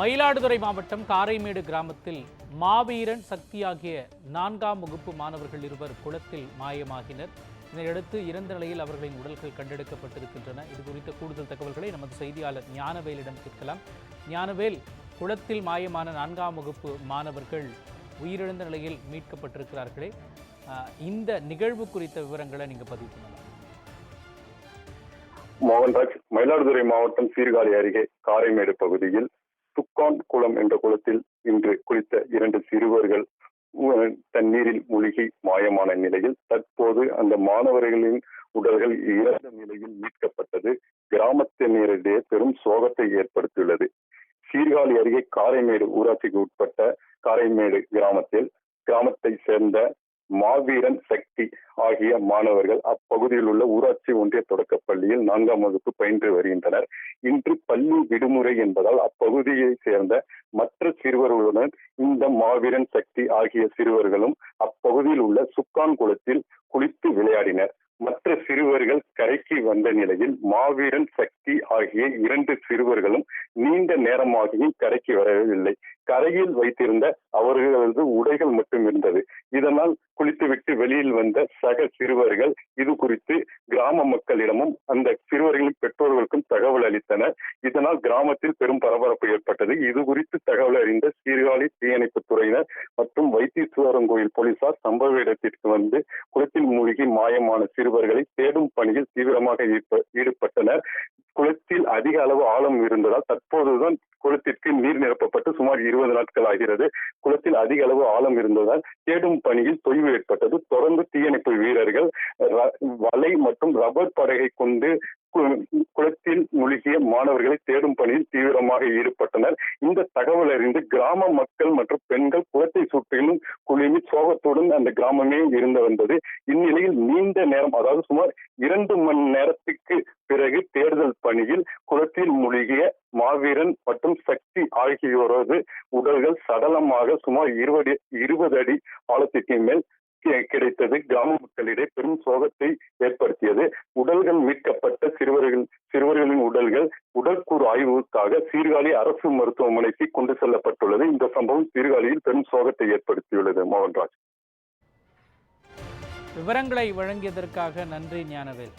மயிலாடுதுறை மாவட்டம் காரைமேடு கிராமத்தில் மாவீரன் சக்தி ஆகிய நான்காம் வகுப்பு மாணவர்கள் இருவர் குளத்தில் மாயமாகினர். இதனையடுத்து இறந்த நிலையில் அவர்களின் உடல்கள் கண்டெடுக்கப்பட்டிருக்கின்றன. இது குறித்த கூடுதல் தகவல்களை நமது செய்தியாளர் ஞானவேலிடம் கேட்கலாம். ஞானவேல் குளத்தில் மாயமான நான்காம் வகுப்பு மாணவர்கள் உயிரிழந்த நிலையில் மீட்கப்பட்டிருக்கிறார்களே. இந்த நிகழ்வு குறித்த விவரங்களை நீங்க பதிவு பண்ணலாம். மோகன்ராஜ் மயிலாடுதுறை மாவட்டம் சீர்காழி அருகே காரைமேடு பகுதியில் துக்கான் குளம் என்ற குளத்தில் இன்று குளித்த இரண்டு சிறுவர்கள் தண்ணீரில் மூழ்கி மாயமான நிலையில் தற்போது அந்த மாணவர்களின் உடல்கள் இறந்த நிலையில் மீட்கப்பட்டது. கிராமத்தினரிடையே பெரும் சோகத்தை ஏற்படுத்தியுள்ளது. சீர்காழி அருகே காரைமேடு ஊராட்சிக்கு உட்பட்ட காரைமேடு கிராமத்தில் கிராமத்தை சேர்ந்த மாவீரன் சக்தி ஆகிய மாணவர்கள் அப்பகுதியில் உள்ள ஊராட்சி ஒன்றிய தொடக்கப் பள்ளியில் நான்காம் வகுப்பு பயின்று வருகின்றனர். இன்று பள்ளி விடுமுறை என்பதால் அப்பகுதியை சேர்ந்த மற்ற சிறுவர்களுடன் இந்த மாவீரன் சக்தி ஆகிய சிறுவர்களும் அப்பகுதியில் உள்ள சுக்கான் குளத்தில் குளித்து விளையாடினர். மற்ற சிறுவர்கள் கரைக்கு வந்த நிலையில் மாவீரன் சக்தி ஆகிய இரண்டு சிறுவர்களும் நீண்ட நேரமாகியும் கரைக்கு வரவில்லை. கரையில் வைத்திருந்த அவர்களது உடைகள் மட்டும் இருந்தது. இதனால் குளித்துவிட்டு வெளியில் வந்த சக சிறுவர்கள் இது குறித்து கிராம மக்களிடமும் அந்த சிறுவர்களின் பெற்றோர்களுக்கும் தகவல் அளித்தனர். இதனால் கிராமத்தில் பெரும் பரபரப்பு ஏற்பட்டது. இது குறித்து தகவல் அறிந்த சீர்காழி தீயணைப்பு துறையினர் மற்றும் வைத்தீஸ்வரன் கோயில் போலீசார் சம்பவ இடத்திற்கு வந்து குளத்தில் மூழ்கி மாயமான சிறுவர்களை தேடும் பணியில் தீவிரமாக ஈடுபட்டனர். குளத்தில் அதிக அளவு ஆழம் இருந்ததால் தற்போதுதான் குளத்திற்கு நீர் நிரப்பப்பட்டு சுமார் இருபது நாட்கள் ஆகிறது. குளத்தில் அதிக அளவு ஆழம் இருந்ததால் தேடும் பணியில் தொய்வு ஏற்பட்டது. தொடர்ந்து தீயணைப்பு வீரர்கள் வலை மற்றும் ரப்பர் படகை கொண்டு குளத்தில் மூழ்கிய மாணவர்களை தேடும் பணியில் தீவிரமாக ஈடுபட்டனர். இந்த தகவல் அறிந்து கிராம மக்கள் மற்றும் பெண்கள் குளத்தை சுற்றிலும் குழுமி சோகத்துடன் அந்த கிராமமே இருந்து வந்தது இந்நிலையில் நீண்ட நேரம் அதாவது சுமார் இரண்டு மணி நேரத்துக்கு பிறகு தேடுதல் பணியில் குளத்தில் மூழ்கிய மாவீரன் மற்றும் சக்தி உடல்கள் சடலமாக சுமார் இருபது இருபது அடி ஆழத்திற்கு மேல் கிடைத்தது. கிராம மக்களிடையே பெரும் சோகத்தை ஏற்படுத்தியது. உடல்கள் மீட்கப்பட்ட சிறுவர்கள் சிறுவர்களின் உடல்கள் உடற்கூறு ஆய்வுக்காக சீர்காழி அரசு மருத்துவமனைக்கு கொண்டு செல்லப்பட்டுள்ளது. இந்த சம்பவம் சீர்காழியில் பெரும் சோகத்தை ஏற்படுத்தியுள்ளது. மோகன்ராஜ். விவரங்களை வழங்கியதற்காக நன்றி ஞானவேல்.